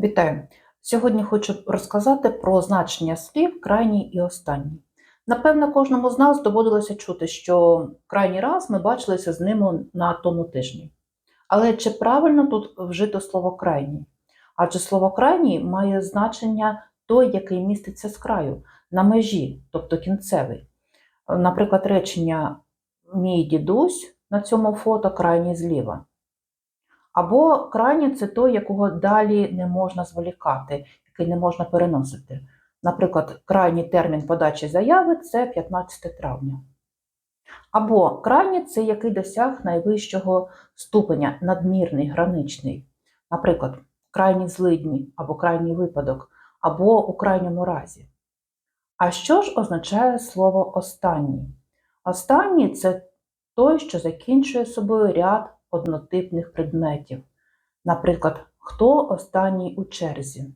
Вітаю! Сьогодні хочу розказати про значення слів крайній і останній. Напевно, кожному з нас доводилося чути, що крайній раз ми бачилися з ними на тому тижні. Але чи правильно тут вжито слово крайній? Адже слово крайній має значення той, який міститься з краю, на межі, тобто кінцевий. Наприклад, речення Мій дідусь на цьому фото крайній зліва. Або крайній це той, якого далі не можна зволікати, який не можна переносити. Наприклад, крайній термін подачі заяви це 15 травня. Або крайній це який досяг найвищого ступеня, надмірний, граничний. Наприклад, крайні злидні, або крайній випадок, або у крайньому разі. А що ж означає слово останній? Останній це той, що закінчує собою ряд однотипних предметів. Наприклад, хто останній у черзі?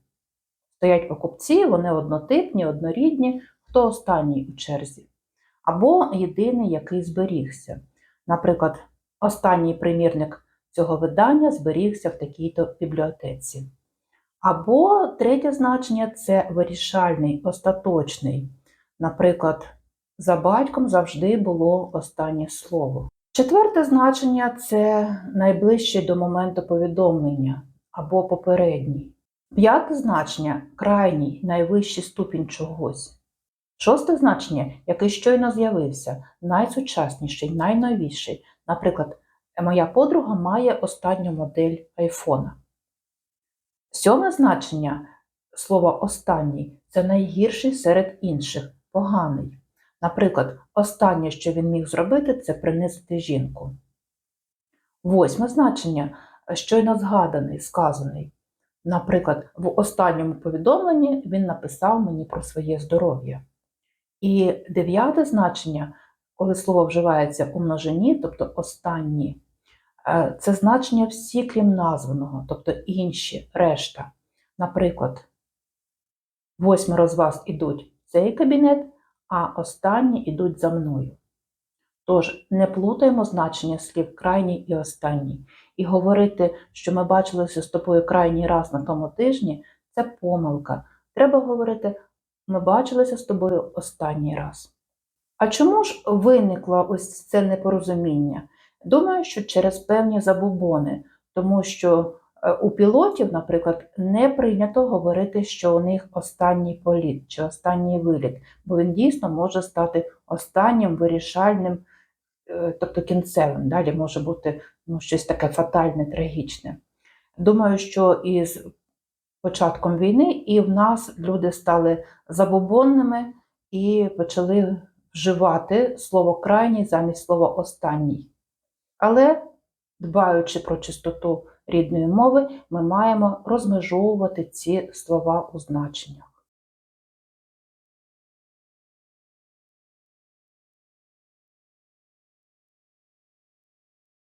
Стоять покупці, вони однотипні, однорідні, хто останній у черзі. Або єдиний, який зберігся. Наприклад, останній примірник цього видання зберігся в такій-то бібліотеці. Або третє значення це вирішальний, остаточний. Наприклад, за батьком завжди було останнє слово. Четверте значення це найближче до моменту повідомлення або попередній. П'яте значення крайній, найвищий ступінь чогось. Шосте значення, який щойно з'явився, найсучасніший, найновіший. Наприклад, моя подруга має останню модель айфона. Сьоме значення слова останній це найгірший серед інших, поганий. Наприклад, останнє, що він міг зробити, це принизити жінку. Восьме значення щойно згаданий, сказаний. Наприклад, в останньому повідомленні він написав мені про своє здоров'я. І дев'яте значення, коли слово вживається у множині, тобто останні, е, це значення всі, крім названого, тобто інші, решта. Наприклад, восьмеро з вас ідуть в цей кабінет, а останні йдуть за мною. Тож не плутаємо значення слів крайній і останній. І говорити, що ми бачилися з тобою крайній раз на тому тижні, це помилка. Треба говорити, ми бачилися з тобою останній раз. А чому ж виникло ось це непорозуміння? Думаю, що через певні забубони, тому що у пілотів, наприклад, не прийнято говорити, що у них останній політ чи останній виліт, бо він дійсно може стати останнім вирішальним, е, тобто кінцевим. Далі може бути ну, щось таке фатальне, трагічне. Думаю, що із початком війни і в нас люди стали забобонними і почали вживати слово крайній замість слова останній. Але, дбаючи про чистоту рідної мови, ми маємо розмежовувати ці слова у значеннях.